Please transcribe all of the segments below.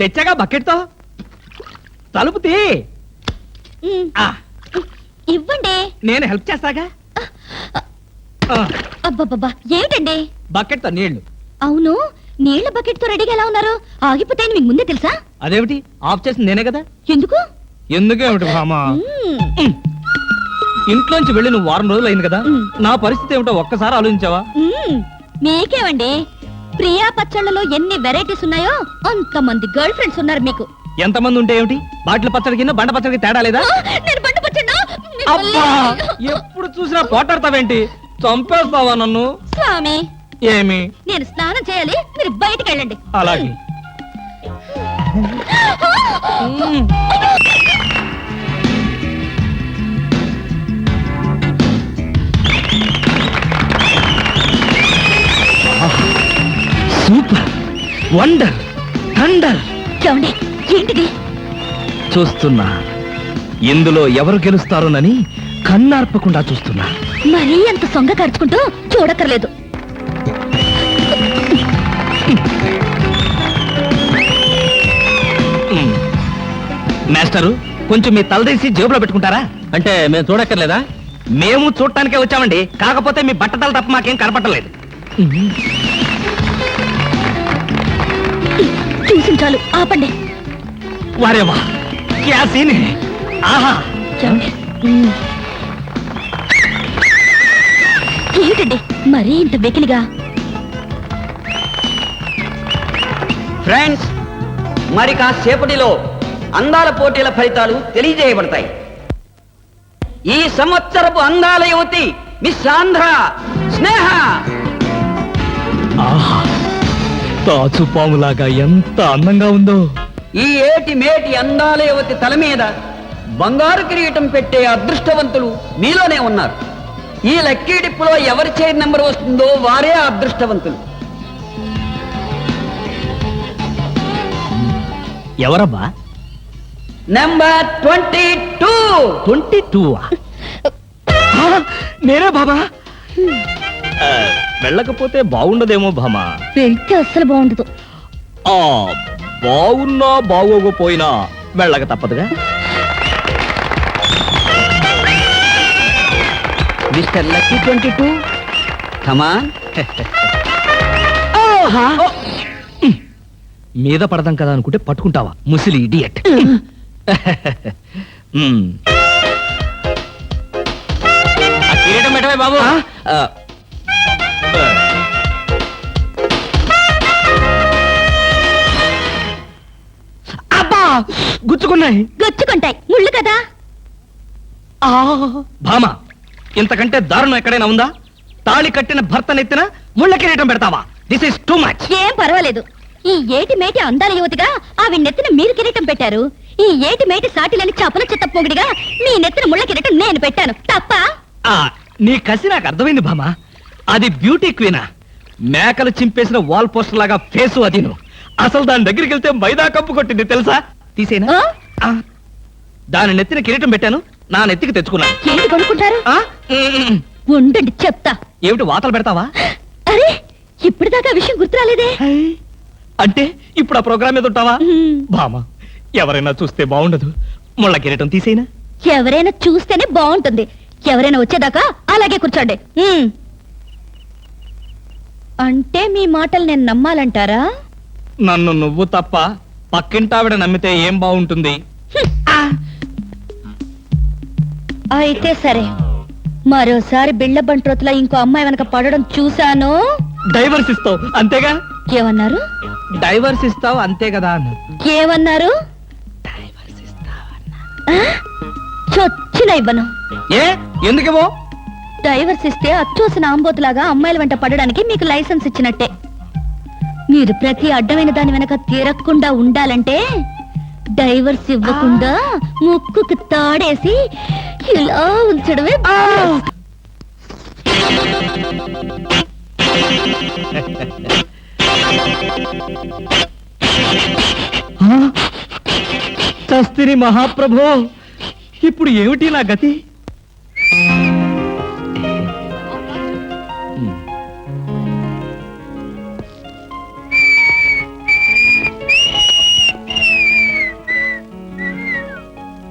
తెచ్చాగా బకెట్తో. తలుపు తీ. ఉమ్, ఆ, ఇవ్వండి. నేను హెల్ప్ చేస్తాగా? ఆ, అబ్బబ్బబ్బా ఏమిటండి? బకెట్తో నీళ్ళు. అవును నీళ్ళ బకెట్తో రెడీగా ఎలా ఉన్నారు? ఆగిపోతాయని మీకు ముందే తెలుసా? అదేమిటి? ఆఫ్ చేసింది నేనే కదా? ఎందుకు? ఎందుకేమిటి భామా? మ్మ్. ఇంట్లోంచి వెళ్ళి నువ్వు వారం రోజులు అయింది కదా. నా పరిస్థితి ఏమిటో ఒక్కసారి ఆలోచించావా. మీకేమండి? ప్రియా పచ్చళ్ళలో ఎన్ని వెరైటీస్ ఉన్నాయో అంతమంది గర్ల్ ఫ్రెండ్స్ ఉన్నారు మీకు. ఎంతమంది ఉంటే ఏమిటి? బాటిల్ పచ్చడి కింద బండ పచ్చడికి తేడా లేదా? నేను బండి పచ్చడినా? అబ్బా! ఎప్పుడు చూసినా పోటాడతావేంటి? చంపేస్తావా నన్ను? స్వామి! ఏమి? నేను స్నానం చేయాలి మీరు బయటికి వెళ్ళండి. అలాగే. Wonder thunder. ఏమండి ఏంటిది? చూస్తున్నా. ఇందులో ఎవరు గెలుస్తారోనని కన్నార్పకుండా చూస్తున్నా. మరీ అంత సొంగ కరుచుకుంటూ చూడక్కర్లేదు. మాస్టరు కొంచెం మీ తలదీసి జేబులో పెట్టుకుంటారా? అంటే మేము చూడక్కర్లేదా? మేము చూడటానికే వచ్చామండి. కాకపోతే మీ బట్టతలు తప్ప మాకేం కనపట్టలేదు చూసి చాలు. ఆపండి. వారేవా క్యా సీన్. ఆహా. ఏమండి? మ్మ్. ఏమిటండి? మరీ ఇంత వెకిలిగా? ఫ్రెండ్స్ మరి కాసేపటిలో అందాల పోటీల ఫలితాలు తెలియజేయబడతాయి. ఈ సంవత్సరపు అందాల యువతి మిస్ ఆంధ్ర స్నేహ! ఆహా. తాచు పాములాగా ఎంత అందంగా ఉందో. ఈ ఏటి మేటి అందాల యువతి తల మీద. బంగారు కిరీటం పెట్టే అదృష్టవంతులు మీలోనే ఉన్నారు. ఈ లక్కీ డిప్పులో ఎవరి చైర్ నెంబర్ వస్తుందో వారే అదృష్టవంతులు. ఎవరబ్బా? Number twenty two. Twenty two నేనే బాబా? వెళ్ళకపోతే బాగుండదేమో భామా. వెళ్తే అస్సలు బాగుండదు. ఆ బాగున్నా బాగోకపోయినా వెళ్ళక తప్పదుగా. Mister lucky twenty two come on మీద పడదాం కదా అనుకుంటే పట్టుకుంటావా? ముసిలి ఇడియట్. బాబు. అబ్బా గుచ్చుకున్నాయి. గొచ్చుకుంటాయి. ముళ్ళు కదా? భామ ఇంతకంటే దారుణం ఎక్కడైనా ఉందా? తాళి కట్టిన భర్త నెత్తిన ముళ్ళ కిరీటం పెడతావా? దిస్ ఇస్ టూ మచ్ ఏం పర్వాలేదు. ఈ ఏటి మేటి అందాల యువతిగా ఆవి నెత్తిన మీరు కిరీటం పెట్టారు. ఈ ఏటి మేటి సాటిలని చపల చెత్త పొగిడిగా మీ నెత్తిన ముళ్ళ కిరీటం నేను పెట్టాను. తప్ప? నీ కసి నాకు అర్థమైంది భామ. అది బ్యూటీ క్వీనా. మేకలు చింపేసిన వాల్ పోస్టర్ లాగా ఫేసు అది అసలు దాని దగ్గరికి వెళ్తే మైదా కప్పు కొట్టింది తెలుసా? తీసేనా. దాని నెత్తిన కిరీటం పెట్టాను నా నెత్తికి తెచ్చుకున్నాను. ఏంటి కొనుక్కుంటారు ఆ? ఉమ్. ఉండండి చెప్తా. ఏమిటి వాతలు పెడతావా? అరే ఇప్పటిదాకా ఆ విషయం గుర్తురాలేదే అంటే ఇప్పుడు ఆ ప్రోగ్రామ్ మీద ఉంటావా. భామ ఎవరైనా చూస్తే బాగుండదు. ముళ్ళ కిరీటం తీసేనా? ఎవరైనా చూస్తేనే బాగుంటుంది. ఎవరైనా వచ్చేదాకా అలాగే కూర్చోండి. అంటే మీ మాటలు నేను నమ్మాలంటారా? నన్ను నువ్వు తప్ప పక్కింటావిడ నమ్మితే ఏం బాగుంటుంది? అయితే సరే. మరోసారి బిళ్ళ బంట్రోతులో ఇంకో అమ్మాయి వెనక పడడం చూశాను. డైవర్స్ ఇస్తావు అంతేగా? ఏమన్నారు? డైవర్స్ ఇస్తావు అంతే కదా ఏమన్నారు? చొచ్చిన ఇవ్వను. ఏ? ఎందుకేమో డైవర్స్ ఇస్తే అచ్చోసిన ఆంబోతులాగా అమ్మాయిల వెంట పడడానికి మీకు లైసెన్స్ ఇచ్చినట్టే. మీరు ప్రతి అడ్డమైన దాని వెనక తిరగకుండా ఉండాలంటే డైవర్స్ ఇవ్వకుండా ముక్కుకు తాడేసి ఇలా ఉంచడమే. చస్తిని మహాప్రభో ఇప్పుడు ఏమిటి నా గతి?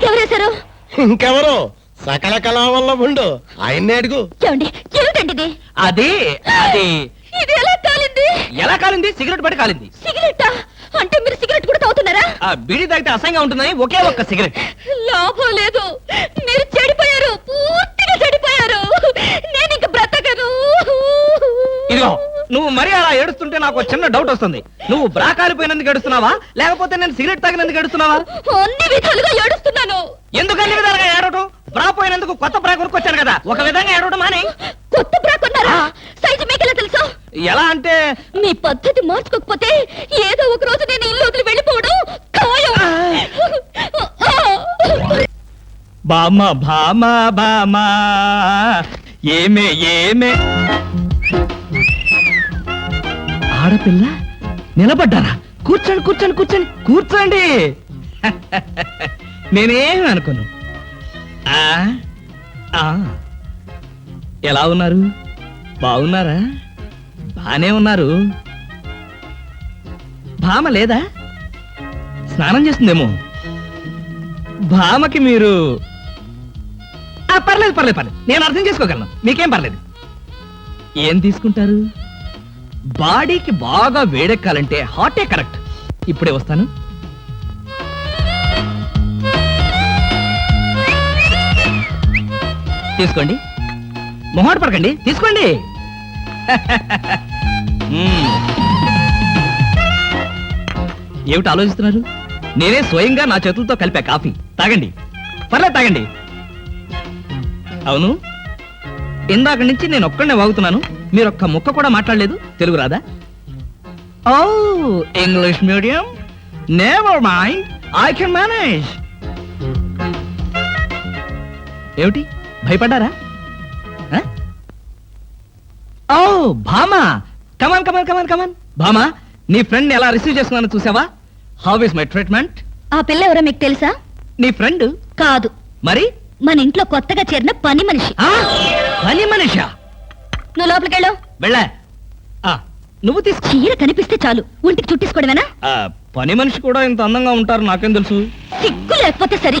బయటికి ఎవరేశారు ఇంకెవరో? సకల కళా వల్ల ఉండు ఆయన్నే అడుగు. ఏమండి ఏమిటండి అది అది. ఇది ఎలా కాలింది? ఎలా కాలింది? సిగరెట్ పడి కాలింది. సిగరెట్టా అంటే మీరు సిగరెట్ కూడా తాగుతున్నారా? ఆ బీడీ తాగితే అసహ్యంగా ఉంటుందని ఒకే ఒక్క సిగరెట్. లాభం లేదు. మీరు చెడిపోయారు. పూర్తిగా చెడిపోయారు. నేను ఇంక బ్రతకను. ఇదిగో నువ్వు మరీ అలా ఏడుస్తుంటే నాకు చిన్న డౌట్ వస్తుంది. నువ్వు బ్రా కాలిపోయినందుకు ఏడుస్తున్నావా? లేకపోతే నేను సిగరెట్ తాగినందుకు ఏడుస్తున్నావా? అన్ని విధాలుగా ఏడుస్తున్నాను. ఎందుకు అన్ని విధాలుగా ఏడవటం? బ్రా పోయినందుకు కొత్త బ్రా కొనుక్కొచ్చాను కదా. ఒక విధంగా ఏడవటం మానే? కొత్త బ్రా కొన్నారా? సైజు మీకెలా తెలుసు? ఎలా అంటే? మీ పద్ధతి మార్చుకోకపోతే ఏదో ఒక రోజు నేను ఇల్లు వదిలి వెళ్ళిపోవడం ఖాయం. బామ భామ బామ. ఏమే ఏమే? ఆడపిల్ల నిలబడ్డారా? కూర్చోండి కూర్చోండి కూర్చోండి కూర్చోండి. మేమేం అనుకోను ఆ, ఆ. ఎలా ఉన్నారు? బాగున్నారా? బానే ఉన్నారు. భామ లేదా? స్నానం చేస్తుందేమో. భామకి మీరు పర్లేదు పర్లేదు పర్లేదు. నేను అర్థం చేసుకోగలను. మీకేం పర్లేదు. ఏం తీసుకుంటారు? బాడీకి బాగా వేడెక్కాలంటే హాటే కరెక్ట్. ఇప్పుడే వస్తాను. తీసుకోండి. మొహాట పడకండి. తీసుకోండి. ఏమిటి ఆలోచిస్తున్నారు? నేనే స్వయంగా నా చేతులతో కలిపా కాఫీ. తాగండి. పర్లేదు తాగండి. అవును? ఇందాక నుంచి నేను ఒక్కడనే వాగుతున్నాను. మీరు ఒక్క ముక్క కూడా మాట్లాడలేదు. తెలుగు రాదా? ఓ English medium. Never mind I can manage ఏమిటి? భయపడ్డారా? ఓ భామా! కమాన్ కమాన్ కమాన్ కమాన్ భామా నీ ఫ్రెండ్ ఎలా రిసీవ్ చేసుకున్నాను చూసావా? హౌ ఇస్ మై ట్రీట్మెంట్ ఆ పిల్ల ఎవరో మీకు తెలుసా? నీ ఫ్రెండ్ కాదు. మరి? మన ఇంట్లో కొత్తగా చేరిన పని మనిషి. పని మనిషా? నువ్వు లోపలికి వెళ్ళు. వెళ్ళా. నువ్వు తీసుకో చీర కనిపిస్తే చాలు. ఒంటికి చుట్టేసుకోవడమేనా? పని మనిషి కూడా ఇంత అందంగా ఉంటారు నాకేం తెలుసు? సిగ్గు లేకపోతే సరి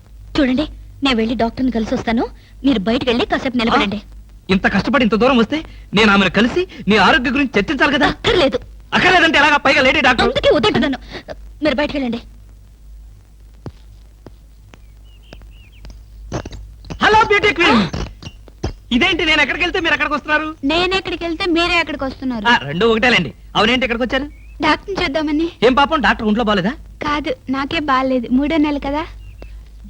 చూడండి నేను వెళ్ళి డాక్టర్ని కలిసి వస్తాను. మీరు బయటకు వెళ్ళి కాసేపు నిలబడండి. ఇంత కష్టపడి ఇంత దూరం వస్తే నేను ఆమెను కలిసి నీ ఆరోగ్య గురించి చర్చించాలి కదా? అక్కర్లేదు. అక్కర్లేదంటే ఎలాగా? పైగా లేడీ డాక్టర్. అందుకే వద్దంటున్నాను మీరు బయటకు వెళ్ళండి. Hello beauty queen. ఇదేంటి నేను ఎక్కడికి వెళ్తే మీరు ఎక్కడికి వస్తున్నారు? నేను ఎక్కడికి వెళ్తే మీరే ఎక్కడికి వస్తున్నారు? రెండు ఒకటేలేండి. అవునేంటి ఎక్కడికి వచ్చారు? డాక్టర్ చూద్దామని. ఏం పాపం డాక్టర్ ఒంట్లో బాలేదా? కాదు నాకే బాగాలేదు. మూడో నెల కదా.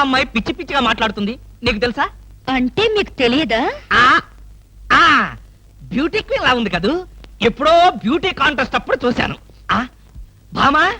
అమ్మాయి పిచ్చి పిచ్చిగా మాట్లాడుతుంది. నీకు తెలుసా? అంటే మీకు తెలియదా? ఆ ఆ బ్యూటీ క్వీన్ లా ఉంది కదూ. ఎప్పుడో బ్యూటీ కాంటెస్ట్ అప్పుడు చూశాను. ఆ భామా